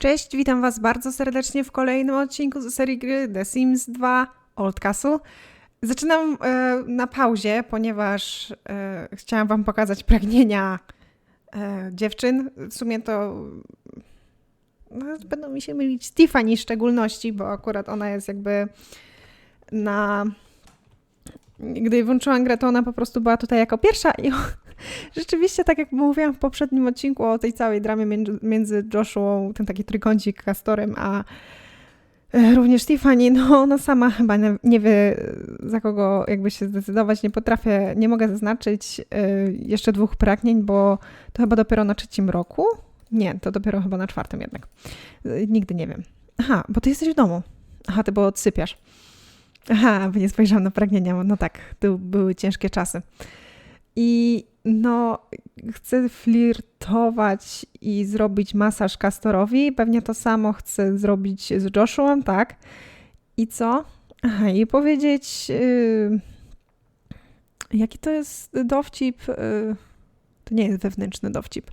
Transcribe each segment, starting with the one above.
Cześć, witam Was bardzo serdecznie w kolejnym odcinku z serii gry The Sims 2 Old Castle. Zaczynam e, na pauzie, ponieważ e, chciałam Wam pokazać pragnienia e, dziewczyn. W sumie to no, będą mi się mylić Tiffany w szczególności, bo akurat ona jest jakby na... Gdy włączyłam grę, to ona po prostu była tutaj jako pierwsza i rzeczywiście, tak jak mówiłam w poprzednim odcinku o tej całej dramie między, Joshua, ten taki trójkącik Castorem, a e, również Tiffany, no ona sama chyba nie, wie za kogo jakby się zdecydować, nie potrafię, nie mogę zaznaczyć y, jeszcze dwóch pragnień, bo to chyba dopiero na trzecim roku. Nie, to dopiero chyba na czwartym jednak. Y, nigdy nie wiem. Aha, bo ty jesteś w domu. Aha, ty bo odsypiasz. Aha, bo nie spojrzałam na pragnienia. No tak, to były ciężkie czasy. I no, chcę flirtować i zrobić masaż Castorowi. Pewnie to samo chcę zrobić z Joshuą, tak? I co? Aha, i powiedzieć, yy, jaki to jest dowcip. Yy, to nie jest wewnętrzny dowcip.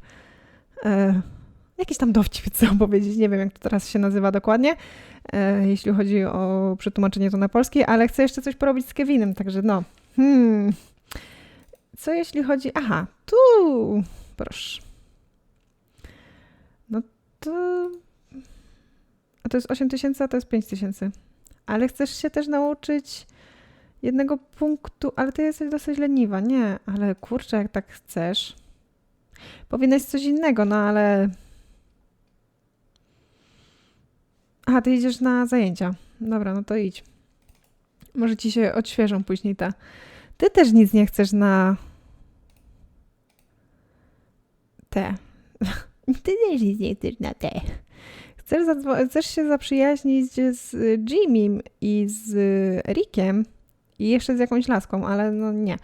Yy, jakiś tam dowcip chcę powiedzieć. Nie wiem, jak to teraz się nazywa dokładnie, yy, jeśli chodzi o przetłumaczenie to na polski, ale chcę jeszcze coś porobić z Kevinem, także no. Hmm. Co jeśli chodzi. Aha, tu! Proszę. No to. A to jest 8 tysięcy, a to jest 5 tysięcy. Ale chcesz się też nauczyć jednego punktu, ale ty jesteś dosyć leniwa. Nie, ale kurczę, jak tak chcesz. Powinnaś coś innego, no ale. Aha, ty idziesz na zajęcia. Dobra, no to idź. Może ci się odświeżą później ta. Ty też nic nie chcesz na te. Ty też nic nie chcesz na te. Chcesz, chcesz się zaprzyjaźnić z Jimmym i z Rickiem i jeszcze z jakąś laską, ale no nie.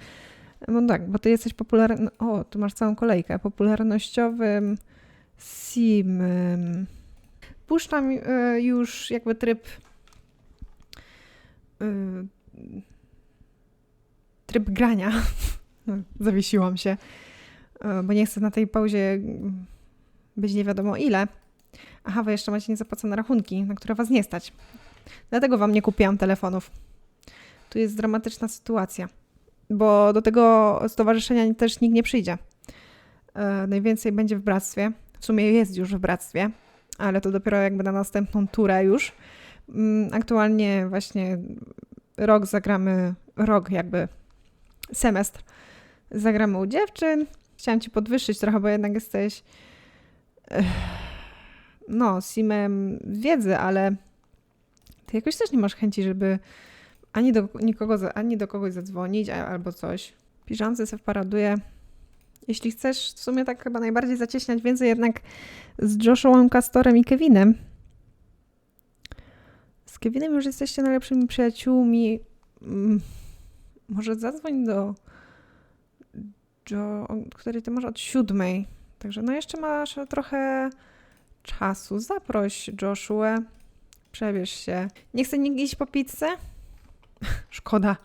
No tak, bo ty jesteś popularny. O, tu masz całą kolejkę. Popularnościowym simem. Puszczam y, już jakby tryb. Y, tryb grania. Zawiesiłam się. E, bo nie chcę na tej pauzie być nie wiadomo ile. Aha, wy jeszcze macie niezapłacone rachunki, na które was nie stać. Dlatego wam nie kupiłam telefonów. Tu jest dramatyczna sytuacja, bo do tego stowarzyszenia też nikt nie przyjdzie. E, najwięcej będzie w bractwie. W sumie jest już w bractwie, ale to dopiero jakby na następną turę już. Mm, aktualnie właśnie rok zagramy, rok jakby semestr zagramy u dziewczyn, Chciałam ci podwyższyć trochę, bo jednak jesteś no, simem wiedzy, ale ty jakoś też nie masz chęci, żeby ani do nikogo, ani do kogoś zadzwonić albo coś. Piżamce se wparaduje. Jeśli chcesz w sumie tak chyba najbardziej zacieśniać więcej jednak z Joshuą Castorem i Kevinem. Z Kevinem już jesteście najlepszymi przyjaciółmi. Mm, może zadzwoń do Który ty masz od siódmej. Także no jeszcze masz trochę czasu. Zaproś Joshua. Przebierz się. Nie chce nikt iść po pizzę? Szkoda.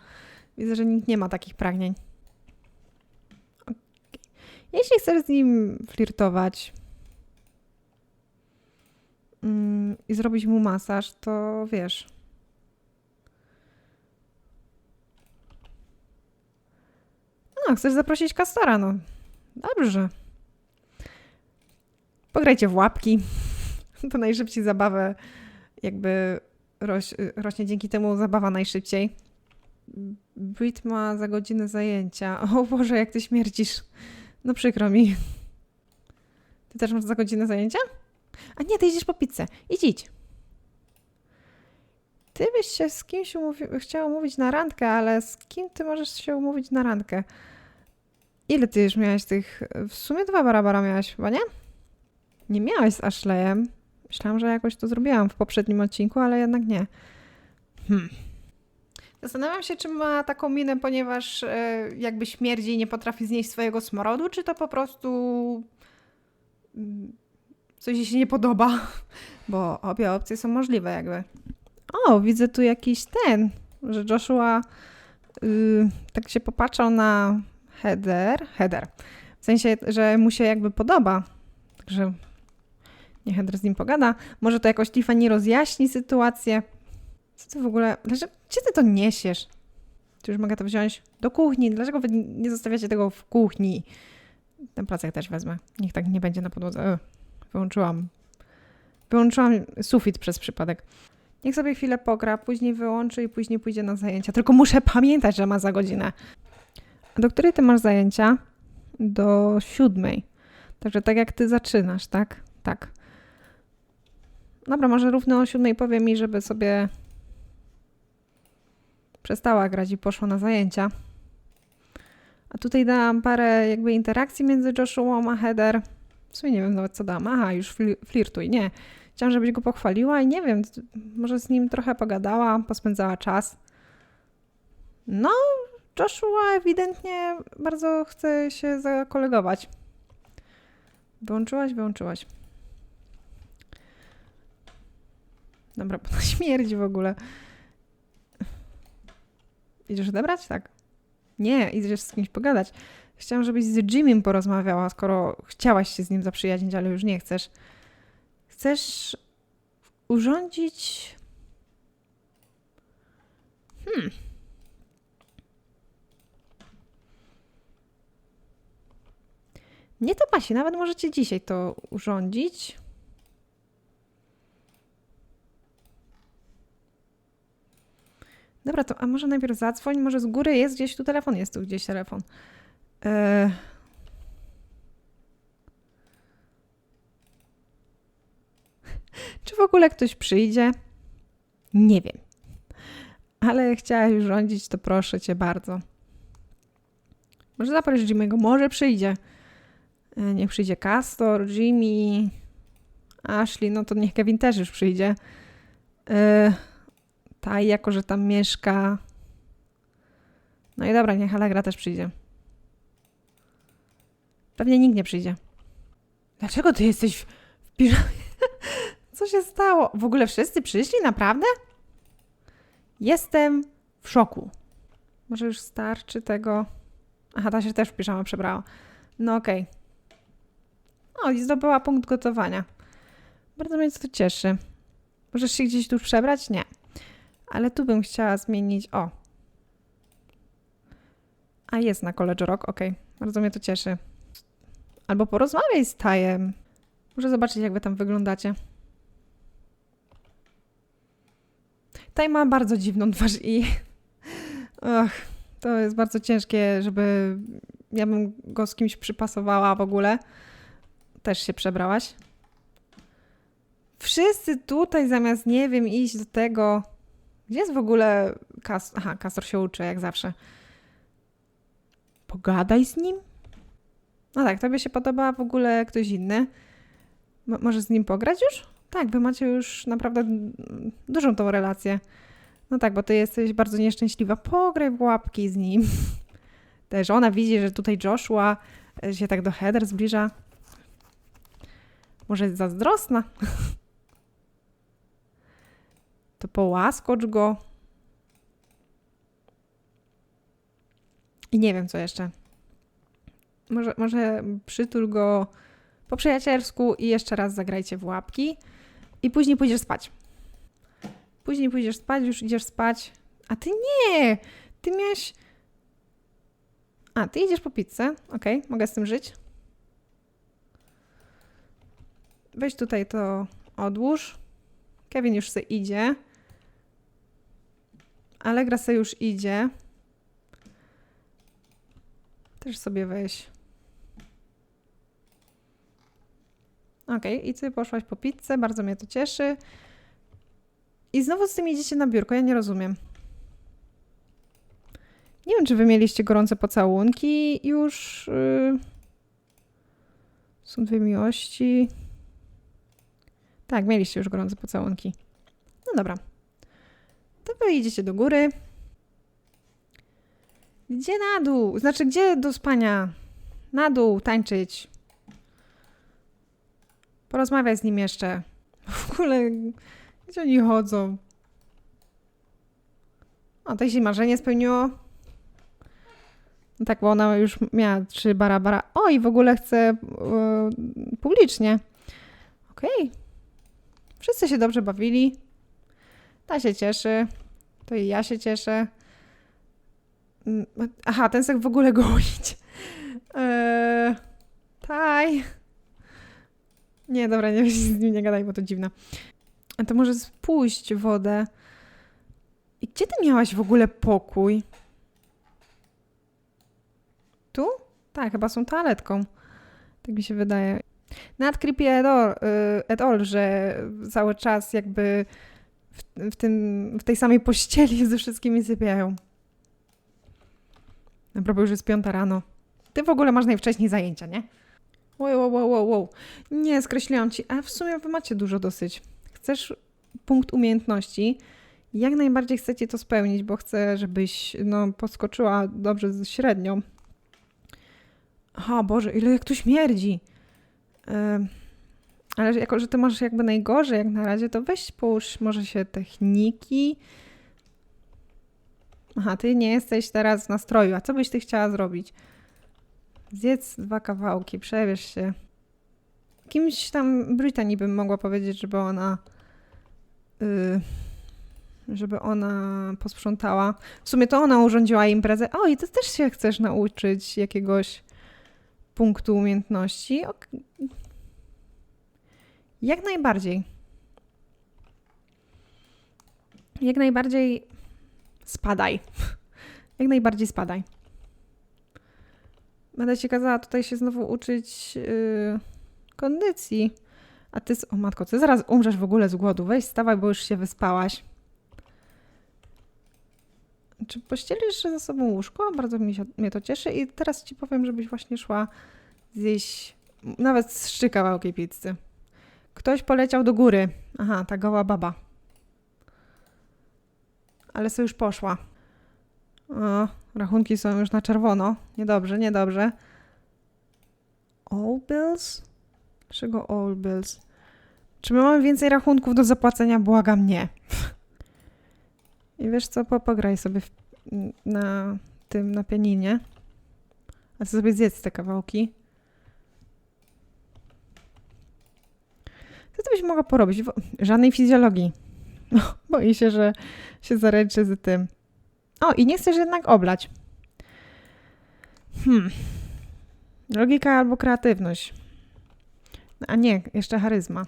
Widzę, że nikt nie ma takich pragnień. Okay. Jeśli chcesz z nim flirtować mm, i zrobić mu masaż, to wiesz, No, chcesz zaprosić Kastora, no. Dobrze. Pograjcie w łapki. To najszybciej zabawę jakby roś, rośnie dzięki temu zabawa najszybciej. Brit ma za godzinę zajęcia. O Boże, jak ty śmierdzisz. No przykro mi. Ty też masz za godzinę zajęcia? A nie, ty idziesz po pizzę. Idź, idź. Ty byś się z kimś umówi- chciała umówić na randkę, ale z kim ty możesz się umówić na randkę? Ile ty już miałaś tych... W sumie dwa barabara miałaś chyba, nie? Nie miałaś z Ashleyem. Myślałam, że jakoś to zrobiłam w poprzednim odcinku, ale jednak nie. Hmm. Zastanawiam się, czy ma taką minę, ponieważ e, jakby śmierdzi i nie potrafi znieść swojego smorodu, czy to po prostu mm, coś jej się nie podoba, bo obie opcje są możliwe jakby. O, widzę tu jakiś ten, że Joshua yy, tak się popatrzał na header, header. W sensie, że mu się jakby podoba. Także Niech Heather z nim pogada. Może to jakoś Tiffany rozjaśni sytuację. Co ty w ogóle... Dlaczego... Gdzie ty to niesiesz? Czy już mogę to wziąć do kuchni? Dlaczego wy nie zostawiacie tego w kuchni? Ten placek też wezmę. Niech tak nie będzie na podłodze. Ugh. Wyłączyłam. Wyłączyłam sufit przez przypadek. Niech sobie chwilę pogra, później wyłączy i później pójdzie na zajęcia. Tylko muszę pamiętać, że ma za godzinę. Do której ty masz zajęcia? Do siódmej. Także tak jak ty zaczynasz, tak? Tak. Dobra, może równo o siódmej powie mi, żeby sobie przestała grać i poszła na zajęcia. A tutaj dałam parę jakby interakcji między Joshuą a Heather. W sumie nie wiem nawet co dałam. Aha, już fli- flirtuj. Nie. Chciałam, żebyś go pochwaliła i nie wiem, może z nim trochę pogadała, pospędzała czas. No, Joshua ewidentnie bardzo chce się zakolegować. Wyłączyłaś? Wyłączyłaś. Dobra, bo to śmierdzi w ogóle. Idziesz odebrać? Tak. Nie, idziesz z kimś pogadać. Chciałam, żebyś z Jimmym porozmawiała, skoro chciałaś się z nim zaprzyjaźnić, ale już nie chcesz. Chcesz urządzić. Hmm. Nie to pasi, nawet możecie dzisiaj to urządzić. Dobra, to a może najpierw zadzwoń, może z góry jest gdzieś tu telefon, jest tu gdzieś telefon. Eee. Czy w ogóle ktoś przyjdzie? Nie wiem. Ale chciałaś rządzić, to proszę cię bardzo. Może zaprosić Jimmy'ego, może przyjdzie. E, Niech przyjdzie Castor, Jimmy, Ashley, no to niech Kevin też już przyjdzie. E, Taj, jako że tam mieszka. No i dobra, niech Allegra też przyjdzie. Pewnie nikt nie przyjdzie. Dlaczego ty jesteś w, w piżamie? Co się stało? W ogóle wszyscy przyszli? Naprawdę? Jestem w szoku. Może już starczy tego... Aha, ta się też w piżamę przebrała. No okej. O, i zdobyła punkt gotowania. Bardzo mnie to cieszy. Możesz się gdzieś tu przebrać? Nie. Ale tu bym chciała zmienić. O. A jest na College Rock, okej. Bardzo mnie to cieszy. Albo porozmawiaj z Tajem. Muszę zobaczyć, jak wy tam wyglądacie. Taj ma bardzo dziwną twarz i. Ach, to jest bardzo ciężkie, żeby. Ja bym go z kimś przypasowała w ogóle. Też się przebrałaś. Wszyscy tutaj zamiast, nie wiem, iść do tego. Gdzie jest w ogóle Kas... Aha, Kastor się uczy, jak zawsze. Pogadaj z nim? No tak, tobie się podoba w ogóle ktoś inny. Mo- może z nim pograć już? Tak, wy macie już naprawdę dużą tą relację. No tak, bo ty jesteś bardzo nieszczęśliwa. Pograj w łapki z nim. Też ona widzi, że tutaj Joshua e, się tak do Heather zbliża. Może jest zazdrosna? to połaskocz go. I nie wiem, co jeszcze. Może, może przytul go po przyjacielsku i jeszcze raz zagrajcie w łapki. I później pójdziesz spać. Później pójdziesz spać, już idziesz spać. A ty nie! Ty miałeś... A, ty idziesz po pizzę. Okej, mogę z tym żyć. Weź tutaj to odłóż. Kevin już se idzie. Allegra se już idzie. Też sobie weź. Okej, i ty poszłaś po pizzę, bardzo mnie to cieszy. I znowu z tym idziecie na biurko, ja nie rozumiem. Nie wiem, czy wy mieliście gorące pocałunki już. Yy... Są dwie miłości. Tak, mieliście już gorące pocałunki. No dobra. To wy idziecie do góry. Gdzie na dół? Znaczy, gdzie do spania? Na dół, tańczyć. Porozmawiaj z nim jeszcze. W ogóle, gdzie oni chodzą? O, tej się marzenie spełniło. No tak, bo ona już miała trzy bara bara. O, i w ogóle chce yy, publicznie. Okej. Wszyscy się dobrze bawili. Ta się cieszy. To i ja się cieszę. Mm, Aha, ten sek w ogóle goić. Eee, taj. Nie, dobra, nie, nie gadaj, bo to dziwne. A to może spuść wodę. I gdzie ty miałaś w ogóle pokój? Tu? Tak, chyba są toaletką. Tak mi się wydaje. Nad creepy et al, y, et al, że cały czas jakby w, w, tym, w tej samej pościeli ze wszystkimi sypiają. Naprawdę już jest piąta rano. Ty w ogóle masz najwcześniej zajęcia, nie? Wow, wow, wow, wow. Nie, skreśliłam ci. A w sumie wy macie dużo dosyć. Chcesz punkt umiejętności. Jak najbardziej chcę ci to spełnić, bo chcę, żebyś no, podskoczyła dobrze z średnią. O Boże, ile jak tu śmierdzi. Ale jako, że ty masz jakby najgorzej jak na razie, to weź połóż może się techniki. Aha, ty nie jesteś teraz w nastroju. A co byś ty chciała zrobić? Zjedz dwa kawałki, przebierz się. Kimś tam Brytanii bym mogła powiedzieć, żeby ona. y, żeby ona posprzątała. W sumie to ona urządziła imprezę. O, i ty też się chcesz nauczyć jakiegoś punktu umiejętności. Jak najbardziej. Jak najbardziej spadaj. Jak najbardziej spadaj. Będę ci kazała tutaj się znowu uczyć yy, kondycji. A ty, o matko, ty zaraz umrzesz w ogóle z głodu. Weź stawaj, bo już się wyspałaś. Czy pościelisz ze sobą łóżko? Bardzo mi się, mnie to cieszy. I teraz ci powiem, żebyś właśnie szła zjeść nawet trzy kawałki pizzy. Ktoś poleciał do góry. Aha, ta goła baba. Ale sobie już poszła. O, rachunki są już na czerwono. Niedobrze, niedobrze. All bills? Czego all bills? Czy my mamy więcej rachunków do zapłacenia? Błagam, nie. I wiesz co, po- pograj sobie w, na tym, na pianinie. A ty sobie zjedz te kawałki. Co ty byś mogła porobić? Żadnej fizjologii. No, boję się, że się zaręczy z tym. O, i nie chcesz jednak oblać. Hmm. Logika albo kreatywność. A nie, jeszcze charyzma.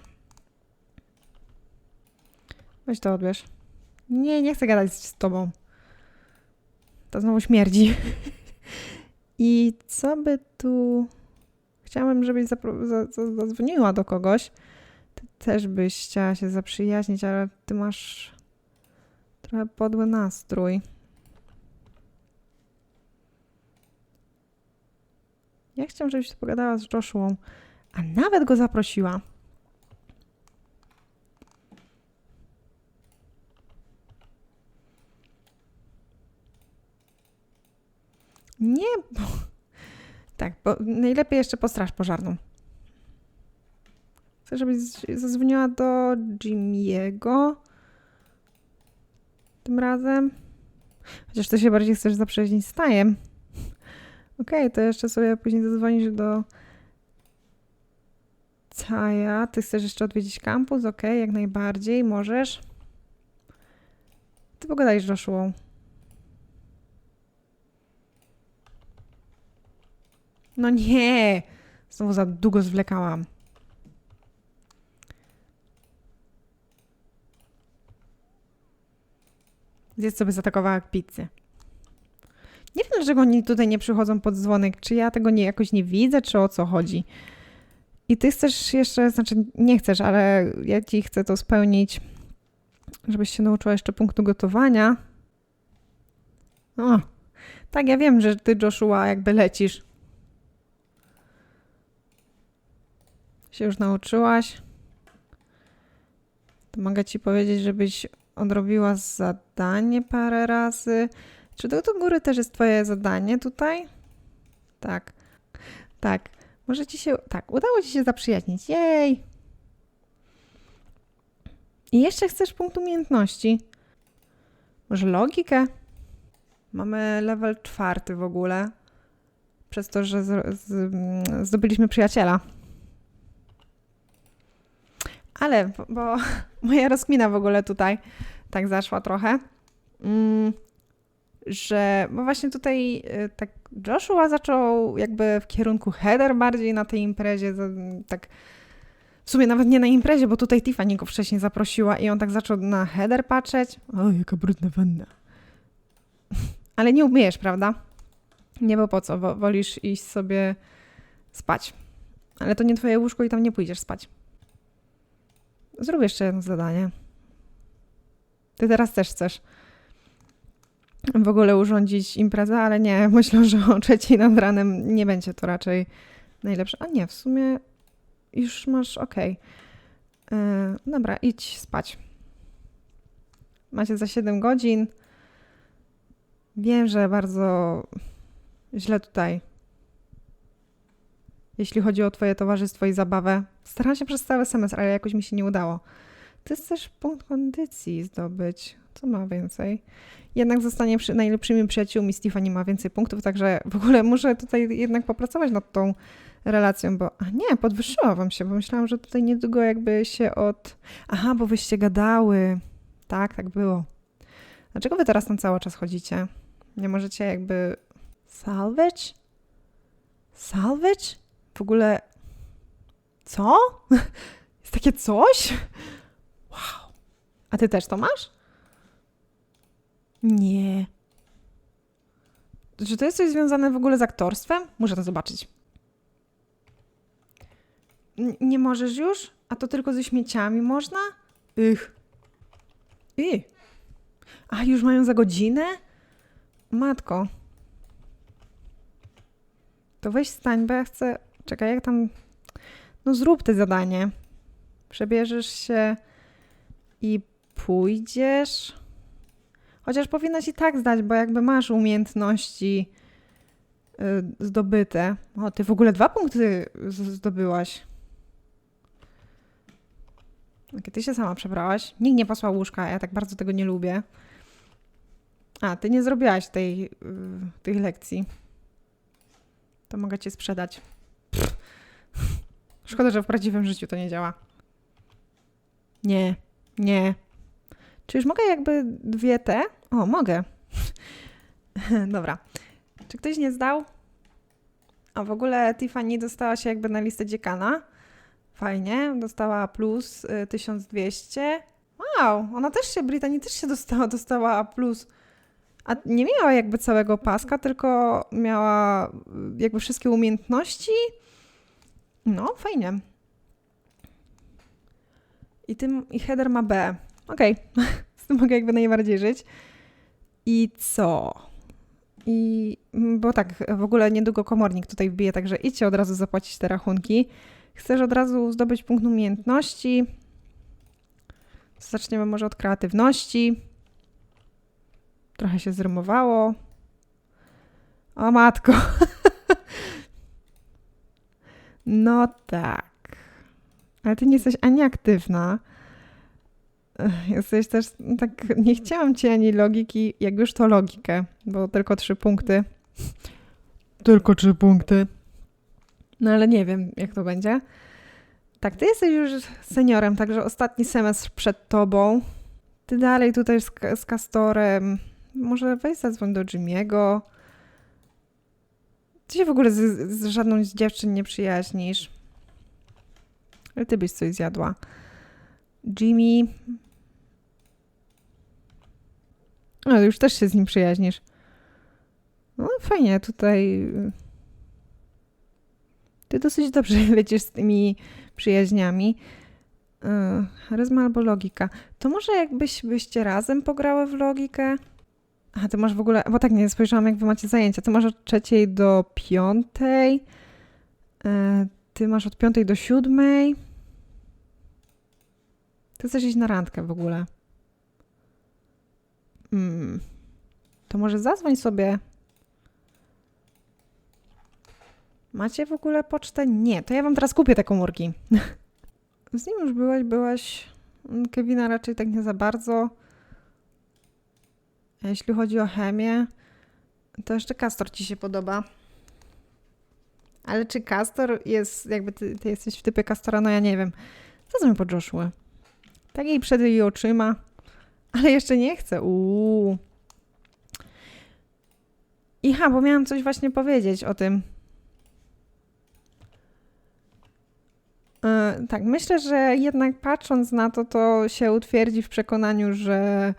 Weź to odbierz. Nie, nie chcę gadać z tobą. To znowu śmierdzi. I co by tu... Chciałabym, żebyś zadzwoniła do kogoś. Ty też byś chciała się zaprzyjaźnić, ale ty masz trochę podły nastrój. Ja chciałam, żebyś pogadała z Joshuą, a nawet go zaprosiła. Nie, bo... Tak, bo najlepiej jeszcze po straż pożarną. Chcę, żebyś zadzwoniła do Jimiego. Tym razem. Chociaż ty się bardziej chcesz zaprzyjaźnić z Tajem. Okej, to jeszcze sobie później zadzwonisz do Taja. Ty chcesz jeszcze odwiedzić kampus? Okej, jak najbardziej. Możesz. Ty pogadaj z Joshuą. No nie! Znowu za długo zwlekałam. Zjedz sobie jak pizzę. Nie wiem, dlaczego oni tutaj nie przychodzą pod dzwonek. Czy ja tego nie, jakoś nie widzę, czy o co chodzi. I ty chcesz jeszcze, znaczy nie chcesz, ale ja ci chcę to spełnić, żebyś się nauczyła jeszcze punktu gotowania. O, tak, ja wiem, że ty, Joshua, jakby lecisz. Się już nauczyłaś. To mogę ci powiedzieć, żebyś odrobiła zadanie parę razy. Czy do, do góry też jest twoje zadanie tutaj? Tak. Tak. Może ci się... Tak, udało ci się zaprzyjaźnić. Jej! I jeszcze chcesz punkt umiejętności. Może logikę? Mamy level czwarty w ogóle. Przez to, że z, z, mm, zdobyliśmy przyjaciela. Ale, bo, bo moja rozkmina w ogóle tutaj tak zaszła trochę, mm, że bo właśnie tutaj y, tak Joshua zaczął jakby w kierunku header bardziej na tej imprezie, tak w sumie nawet nie na imprezie, bo tutaj Tiffany go wcześniej zaprosiła i on tak zaczął na header patrzeć. O, jaka brudna wanna. Ale nie umiesz, prawda? Nie, bo po co? Wo- Wolisz iść sobie spać. Ale to nie twoje łóżko i tam nie pójdziesz spać. Zrób jeszcze jedno zadanie. Ty teraz też chcesz w ogóle urządzić imprezę, ale nie, myślę, że o trzeciej nad ranem nie będzie to raczej najlepsze. A nie, w sumie już masz okej. Yy, dobra, idź spać. Macie za 7 godzin. Wiem, że bardzo źle tutaj. Jeśli chodzi o twoje towarzystwo i zabawę. Starałam się przez cały semestr, ale jakoś mi się nie udało. Jest też punkt kondycji zdobyć. Co ma więcej? Jednak zostanie przy najlepszymi przyjaciółmi. Stephanie ma więcej punktów, także w ogóle muszę tutaj jednak popracować nad tą relacją, bo a nie, podwyższyła wam się, bo myślałam, że tutaj niedługo jakby się od... Aha, bo wyście gadały. Tak, tak było. Dlaczego wy teraz tam cały czas chodzicie? Nie możecie jakby... Salvage? Salvage? W ogóle... Co? Jest takie coś? Wow. A ty też to masz? Nie. Czy to jest coś związane w ogóle z aktorstwem? Muszę to zobaczyć. N- nie możesz już? A to tylko ze śmieciami można? Ych. I. A już mają za godzinę? Matko. To weź stań, bo ja chcę. Czekaj, jak tam. No zrób te zadanie. Przebierzesz się i pójdziesz. Chociaż powinnaś i tak zdać, bo jakby masz umiejętności y, zdobyte. O, ty w ogóle dwa punkty zdobyłaś. Jakie ty się sama przebrałaś? Nikt nie posłał łóżka, ja tak bardzo tego nie lubię. A, ty nie zrobiłaś tej, y, tej lekcji. To mogę cię sprzedać. Szkoda, że w prawdziwym życiu to nie działa. Nie, nie. Czy już mogę jakby dwie te? O, mogę. Dobra. Czy ktoś nie zdał? A w ogóle Tiffany dostała się jakby na listę dziekana. Fajnie. Dostała plus y, 1200. Wow, ona też się, Britanii też się dostała, dostała A+. A nie miała jakby całego paska, tylko miała y, jakby wszystkie umiejętności. No, fajnie. I, tym, i header ma B. Okej, z tym mogę jakby najbardziej żyć. I co? I mm, bo tak, w ogóle niedługo komornik tutaj wbije, także idźcie od razu zapłacić te rachunki. Chcesz od razu zdobyć punkt umiejętności. Zaczniemy może od kreatywności. Trochę się zrymowało. O matko. no tak. Ale ty nie jesteś ani aktywna. Jesteś też, no tak, nie chciałam ci ani logiki, jak już to logikę, bo tylko trzy punkty. Tylko trzy punkty. No ale nie wiem, jak to będzie. Tak, ty jesteś już seniorem, także ostatni semestr przed tobą. Ty dalej tutaj z, z Kastorem. Może weź zadzwoń do Jimmy'ego. Ty się w ogóle z, z żadną z dziewczyn nie przyjaźnisz. Ale ty byś coś zjadła. Jimmy. No, już też się z nim przyjaźnisz. No, fajnie, tutaj. y, Ty dosyć dobrze lecisz z tymi przyjaźniami. Yy, charyzma albo logika. To może jakbyś byście razem pograły w logikę? A ty masz w ogóle. Bo tak nie spojrzałam, jak wy macie zajęcia. Ty masz od trzeciej do piątej. Yy, ty masz od piątej do siódmej. Ty chcesz iść na randkę w ogóle. Hmm. To może zadzwoń sobie. Macie w ogóle pocztę? Nie, to ja wam teraz kupię te komórki. Z nim już byłaś, byłaś. Mm, Kevina raczej tak nie za bardzo. A jeśli chodzi o chemię, to jeszcze Castor ci się podoba. Ale czy Castor jest, jakby ty, ty jesteś w typie Castora, no ja nie wiem. Zadzwoń po Joshua. Tak jej przed jej oczyma. Ale jeszcze nie chcę. Uuu. I ha, bo miałam coś właśnie powiedzieć o tym. E, tak, myślę, że jednak patrząc na to, to się utwierdzi w przekonaniu, że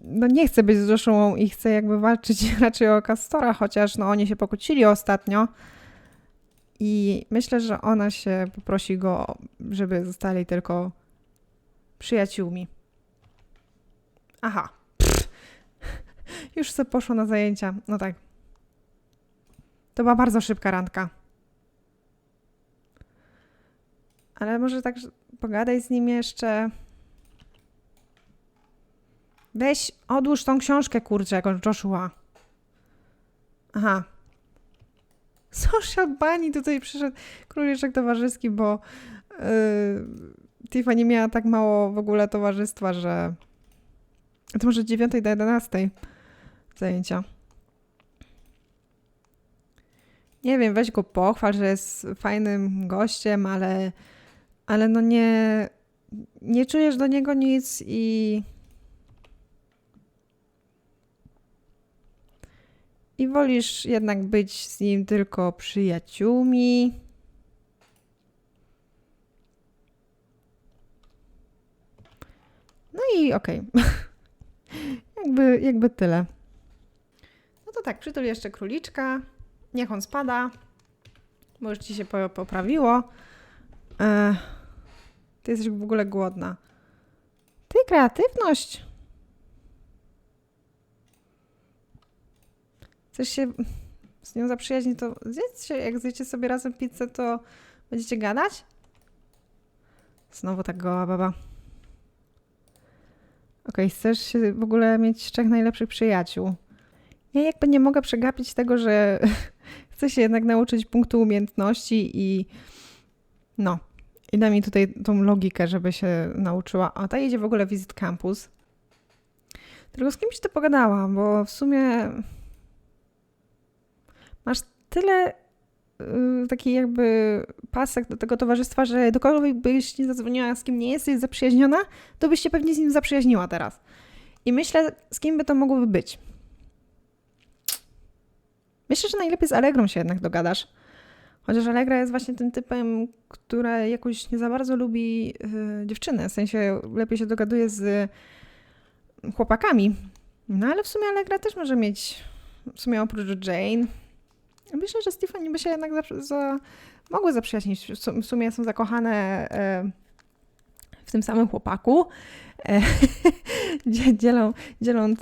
no nie chce być z i chce jakby walczyć raczej o Castora, chociaż no oni się pokłócili ostatnio. I myślę, że ona się poprosi go, żeby zostali tylko przyjaciółmi. Aha. Już se poszło na zajęcia. No tak. To była bardzo szybka randka. Ale może tak pogadaj z nim jeszcze. Weź, odłóż tą książkę, kurczę, jako Joshua. Aha. Social Bunny tutaj przyszedł króliczek towarzyski, bo yy, Tiffany miała tak mało w ogóle towarzystwa, że to może od 9 do 11 zajęcia. Nie wiem, weź go pochwal, że jest fajnym gościem, ale, ale no nie, nie czujesz do niego nic i i wolisz jednak być z nim tylko przyjaciółmi. No i okej. Okay. jakby, jakby tyle. No to tak, przytul jeszcze króliczka. Niech on spada. Może ci się poprawiło. E, ty jesteś w ogóle głodna. Ty, kreatywność. Chcesz się z nią zaprzyjaźnić, to zjedzcie. Jak zjecie sobie razem pizzę, to będziecie gadać? Znowu tak goła baba. Okej, okay, chcesz się w ogóle mieć trzech najlepszych przyjaciół. Ja jakby nie mogę przegapić tego, że chcę się jednak nauczyć punktu umiejętności i no. I da mi tutaj tą logikę, żeby się nauczyła. A ta jedzie w ogóle wizyt campus. Tylko z kimś to pogadałam, bo w sumie masz tyle yy, taki jakby pasek do tego towarzystwa, że do kogo byś nie zadzwoniła, z kim nie jesteś zaprzyjaźniona, to byś się pewnie z nim zaprzyjaźniła teraz. I myślę, z kim by to mogłoby być. Myślę, że najlepiej z Allegrą się jednak dogadasz. Chociaż Allegra jest właśnie tym typem, która jakoś nie za bardzo lubi yy, dziewczyny. W sensie lepiej się dogaduje z chłopakami. No ale w sumie Allegra też może mieć, w sumie oprócz Jane, Myślę, że Stephanie by się jednak za, za, mogły zaprzyjaźnić. W sumie są zakochane e, w tym samym chłopaku. E, dzielą, dzielą,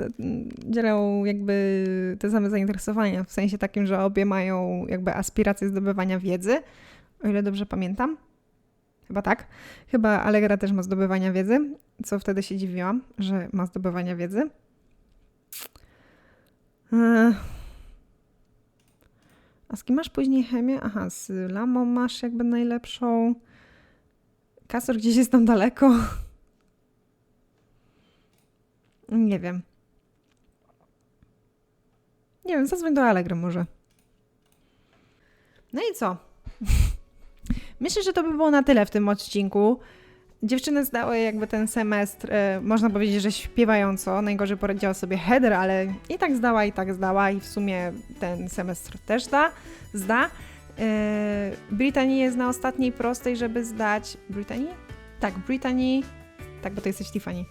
dzielą jakby te same zainteresowania, w sensie takim, że obie mają jakby aspiracje zdobywania wiedzy, o ile dobrze pamiętam. Chyba tak. Chyba Allegra też ma zdobywania wiedzy, co wtedy się dziwiłam, że ma zdobywania wiedzy. E, a z kim masz później chemię? Aha, z Lamą masz jakby najlepszą. Kasor gdzieś jest tam daleko. Nie wiem. Nie wiem, zadzwoń do Allegro może. No i co? Myślę, że to by było na tyle w tym odcinku. Dziewczyny zdały jakby ten semestr, e, można powiedzieć, że śpiewająco. Najgorzej poradziła sobie header, ale i tak zdała, i tak zdała i w sumie ten semestr też da, zda. E, Britanii jest na ostatniej prostej, żeby zdać... Britanii? Tak, Britanii... Tak, bo to jesteś Tiffany.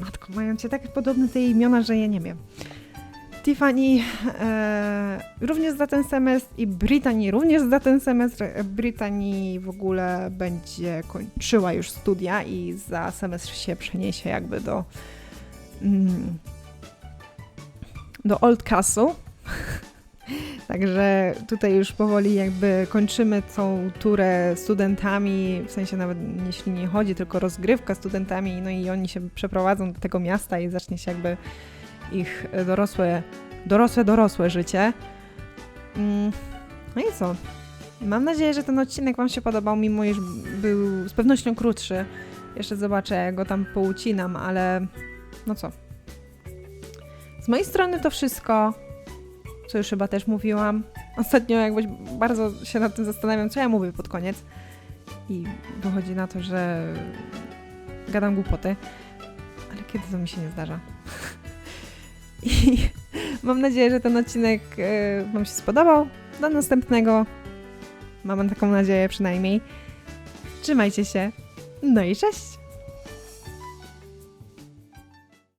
Matko, mają cię tak podobne te imiona, że ja nie wiem. Tiffany e, również za ten semestr i Brittany również za ten semestr. Brittany w ogóle będzie kończyła już studia i za semestr się przeniesie jakby do mm, do Old Castle. Także tutaj już powoli jakby kończymy tą turę studentami, w sensie nawet jeśli nie chodzi, tylko rozgrywka studentami, no i oni się przeprowadzą do tego miasta i zacznie się jakby ich dorosłe, dorosłe, dorosłe życie. Mm, no i co? Mam nadzieję, że ten odcinek Wam się podobał, mimo iż był z pewnością krótszy. Jeszcze zobaczę, jak go tam poucinam, ale no co. Z mojej strony to wszystko, co już chyba też mówiłam. Ostatnio jakbyś bardzo się nad tym zastanawiam, co ja mówię pod koniec. i wychodzi na to, że gadam głupoty, ale kiedy to mi się nie zdarza. I mam nadzieję, że ten odcinek e, Wam się spodobał. Do następnego. Mam taką nadzieję przynajmniej. Trzymajcie się. No i cześć!